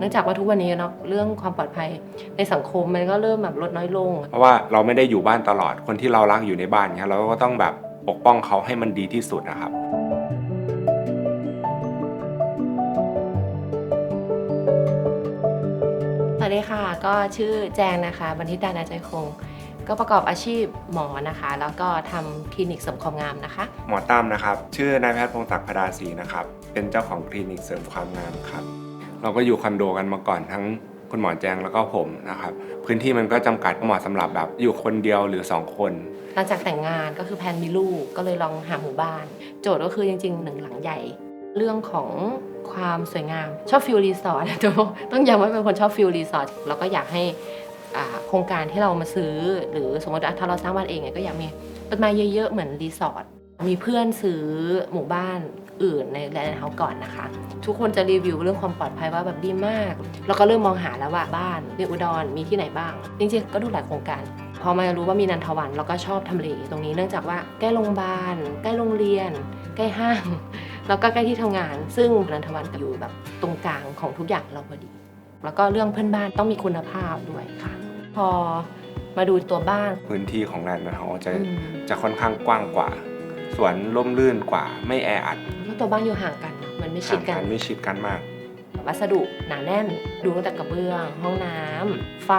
นื่องจากว่าทุกวันนี้เนาะเรื่องความปลอดภัยในสังคมมันก็เริ่มแบบลดน้อยลง เพราะว่าเราไม่ได้อยู่บ้านตลอดคนที่เรารักอยู่ในบ้านเนี่ยเราก็ต้องแบบปกป้องเขาให้มันดีที่สุดนะครับสวัสดีค่ะก็ชื่อแจงนะคะบันทิตานาใจคง ก็ประกอบอาชีพหมอนะคะ แล้วก็ทำคลินิกเสริมความงามนะคะ หมอตั้มนะครับ ชื่อนายแพทย์พงศักดิ์พดาศรีนะครับ เป็นเจ้าของคลินิกเสริมความงามครับ เราก็อยู่คอนโดกันมาก่อนทั้งคุณหมอแจงแล้วก็ผมนะครับ พื้นที่มันก็จำกัดเหมาะสำหรับแบบอยู่คนเดียวหรือ 2 คน หลังจากแต่งงานก็คือแพนมีลูกก็เลยลองหาหมู่บ้าน โจทย์ก็คือจริงๆหนึ่งหลังใหญ่ เรื่องของความสวยงามชอบฟิลรีสอร์ทต้องย้ำว่าเป็นคนชอบฟิลรีสอร์ทแล้วก็อยากให้โครงการที่เรามาซื้อ หรือสมมติถ้าเราสร้างบ้านเองก็อยากมีต้นไม้เยอะๆเหมือนรีสอร์ทมีเพื่อนซื้อหมู่บ้าน อื่นในแลนด์เฮาส์ก่อนนะคะ ทุกคนจะรีวิวเรื่องความปลอดภัยว่าแบบดีมาก แล้วก็เริ่มมองหาแล้วว่าบ้านในอุดรมีที่ไหนบ้าง จริงๆ ก็ดูหลายโครงการ พอมารู้ว่ามีนันทวันเราก็ชอบทำเลตรงนี้เนื่องจากว่าใกล้โรงพยาบาลใกล้โรงเรียน ใกล้ห้าง แล้วก็ใกล้ที่ทำงาน ซึ่งนันทวันอยู่แบบตรงกลางของทุกอย่างเราพอดี แล้วก็เรื่องเพื่อนบ้านต้องมีคุณภาพด้วยค่ะ พอมาดูตัวบ้านพื้นที่ของแลนด์เขาจะอืมจะค่อนข้างกว้างกว่าสวนร่มรื่นกว่าไม่แออัด แล้วตัวบ้านอยู่ห่างกันเนอะมันไม่ชิห่าดงกักัน นไม่ชิดกันมาก วัสดุหนาแน่น ดูตั้งแต่กระเบื้อง ห้องน้ำไฟ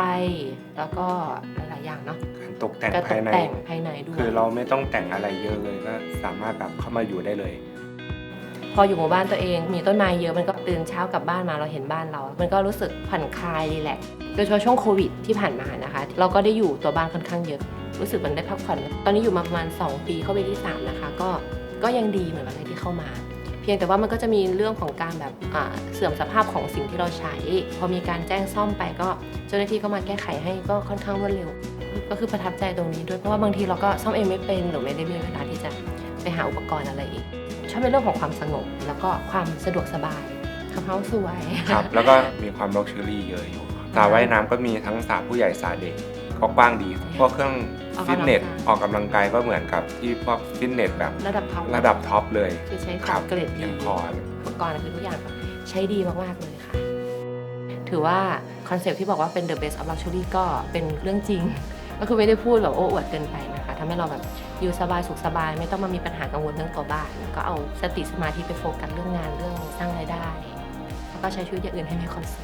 แล้วก็หลาย ๆ อย่างเนาะการตกแต่งการตภายกใน แต่งภายในด้วยคือเราไม่ต้องแต่งอะไรเยอะเลยก็สามารถแบบเข้ามาอยู่ได้เลย พออยู่หมู่บ้านตัวเอง มีต้นไม้เยอะมันก็ตื่นเช้ากลับบ้านมาเราเห็นบ้านเรา มันก็รู้สึกผ่อนคลายรีแลกซ์โดยเฉพาะช่วงโควิดที่ผ่านมานะคะ เราก็ได้อยู่ตัวบ้านค่อนข้างเยอะ รู้สึกมันได้พักผ่อน ตอนนี้อยู่มาประมาณ 2 ปีเข้าไปที่ 3 นะคะ ก็ก็ยังดีเหมือนวันแรกที่เข้ามาเพียงแต่ว่ามันก็จะมีเรื่องของการแบบเสื่อมสภาพของสิ่งที่เราใช้ พอมีการแจ้งซ่อมไปก็เจ้าหน้าที่ก็มาแก้ไขให้ก็ค่อนข้างรวดเร็ว ก็คือประทับใจตรงนี้ด้วยเพราะว่าบางทีเราก็ซ่อมเองไม่เป็นหรือไม่ได้มีเวลาที่จะไปหาอุปกรณ์อะไรอีกชอบเป็นเรื่องของความสงบ แล้วก็ความสะดวกสบายขับเฮาสวยครับแล้วก็มีความล็อกชัวรี่เยอะอยู่สระว่ายน้ำก็มีทั้งสระผู้ใหญ่สระเด็ก ก็กว้างดี พวกเครื่องออกฟิกำลังตเนสกายออกกำลังกายก็เหมือนกับที่พวกฟิตเนสแบบระดับท็อประดับท็อปเลย คือใช้ขครัองเกรดดียังพอเลยอุปกรณ์คือทุกอย่างแบบใช้ดีมากๆเลยค่ะ ถือว่าคอนเซปต์ที่บอกว่าเป็น the best of luxury ก็เป็นเรื่องจริง ก็คือไม่ได้พูดแบบโอ้อวดเกินไปนะคะทำให้เราแบบอยู่สบายสุขสบาย ไม่ต้องมามีปัญหากังวลเรื่องตัวบ้าน ก็เอาสติสมาธิไปโฟกัสเรื่องงานเรื่องสร้างรายได้ แล้วก็ใช้ชีวิตอย่างอื่นให้มีความสุข